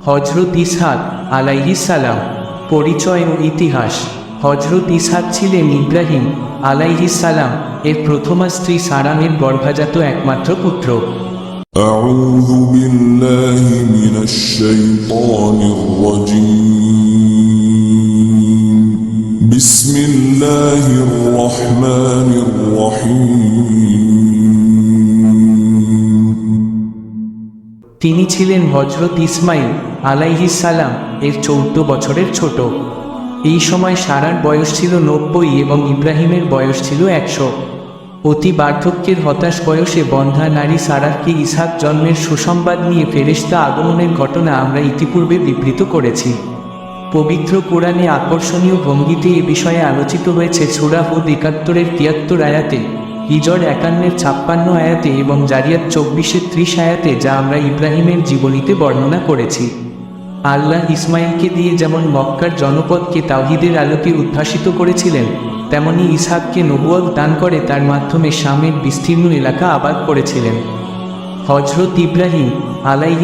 হজরত ইসহাক আলাইহিস সালাম পরিচয় ও ইতিহাস হজরত ইসহাক ছিলেন ইব্রাহিম আলাইহিস সালাম এর প্রথমা স্ত্রী সারামের গর্ভাজাত একমাত্র পুত্র أعوذ بالله من الشيطان الرجيم بسم الله الرحمن الرحيم তিনি ছিলেন হজরত ইসমাইল আলাইহিস সালাম এর চৌদ্দ বছরের ছোট। এই সময় সারার বয়স ছিল নব্বই এবং ইব্রাহিমের বয়স ছিল একশো। অতি বার্ধক্যের হতাশ বয়সে বন্ধা নারী সারারকে ইসহাক জন্মের সুসংবাদ নিয়ে ফেরেশতা আগমনের ঘটনা আমরা ইতিপূর্বে বিবৃত করেছি। পবিত্র কোরআনে আকর্ষণীয় ভঙ্গিতে এ বিষয়ে আলোচিত হয়েছে সুরা হুদ একাত্তরের তিয়াত্তর আয়াতে হিজর একান্নের ছাপ্পান্ন আয়াতে এবং জারিয়াত চব্বিশের ত্রিশ আয়াতে যা আমরা ইব্রাহিমের জীবনীতে বর্ণনা করেছি। আল্লাহ ইসমাইলকে দিয়ে যেমন মক্কার জনপদকে তাওহিদের আলোকে উদ্ভাসিত করেছিলেন, তেমনি ইসহাককে নবুয়ত দান করে তার মাধ্যমে শামের বিস্তীর্ণ এলাকা আবাদ করেছিলেন। হজরত ইব্রাহিম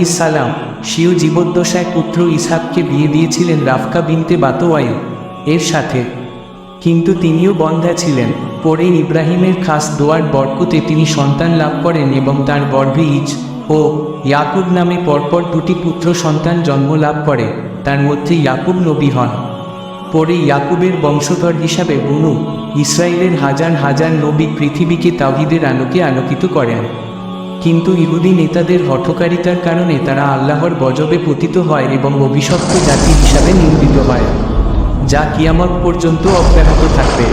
সালাম স্বীয় জীবদ্দশায় পুত্র ইসহাককে বিয়ে দিয়েছিলেন রাফকা বিনতে বাতোয়াইল এর সাথে। কিন্তু তিনিও বন্ধা ছিলেন। পরে ইব্রাহিমের খাস দোয়ার বরকতে তিনি সন্তান লাভ করেন এবং তার গর্ভে ইজ ও ইয়াকুব নামে পরপর দুটি পুত্র সন্তান জন্ম লাভ করে, তার মধ্যে ইয়াকুব নবী হন। পরে ইয়াকুবের বংশধর হিসাবে বুনু ইসরায়েলের হাজার হাজার নবী পৃথিবীকে তাহিদের আলোকে আলোকিত করেন। কিন্তু ইহুদি নেতাদের হঠকারিতার কারণে তারা আল্লাহর বজবে পতিত হয় এবং অভিশপ্ত জাতি হিসাবে নিন্দিত হয়। যা কিয়ামত পর্যন্ত অব্যাহত থাকবে।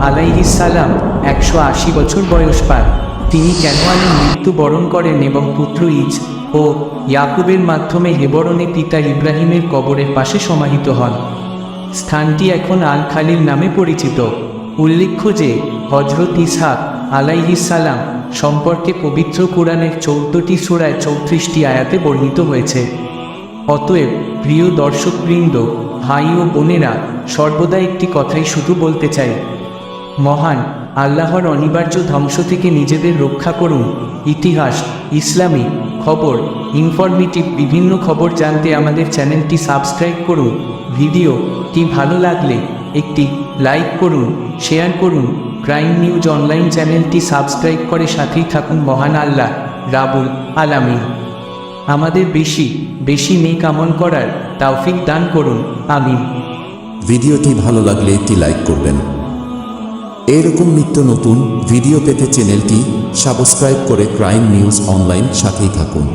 আলাইহিস সালাম একশো আশি বছর বয়স পান তিনি ক্যানোয়ানে মৃত্যুবরণ করেন এবং পুত্র ইজ ও ইয়াকুবের মাধ্যমে হেবরণে পিতা ইব্রাহিমের কবরের পাশে সমাহিত হন। স্থানটি এখন আল খালিল নামে পরিচিত। উল্লেখ্য যে হজরত ইসহাক সালাম সম্পর্কে পবিত্র কোরআনের চৌদ্দটি সোড়ায় চৌত্রিশটি আয়াতে বর্ণিত হয়েছে। অতএব প্রিয় দর্শকবৃন্দ ভাই ও বোনেরা সর্বদা একটি কথাই শুধু বলতে চাই। মহান আল্লাহর অনিবার্য ধ্বংস থেকে নিজেদের রক্ষা করুন। ইতিহাস, ইসলামী খবর ইনফরমেটিভ বিভিন্ন খবর জানতে আমাদের চ্যানেলটি সাবস্ক্রাইব করুন। ভিডিওটি ভালো লাগলে একটি লাইক করুন শেয়ার করুন। ক্রাইম নিউজ অনলাইন চ্যানেলটি সাবস্ক্রাইব করে সাথেই থাকুন মহান আল্লাহ, রাবুল আলামিন। আমাদের বেশি বেশি নেক কামন করার তৌফিক দান করুন, আমিন। ভিডিওটি ভালো লাগলে একটি লাইক করবেন। এরকম নিত্য নতুন ভিডিও পেতে চ্যানেলটি সাবস্ক্রাইব করে ক্রাইম নিউজ অনলাইন সাথেই থাকুন।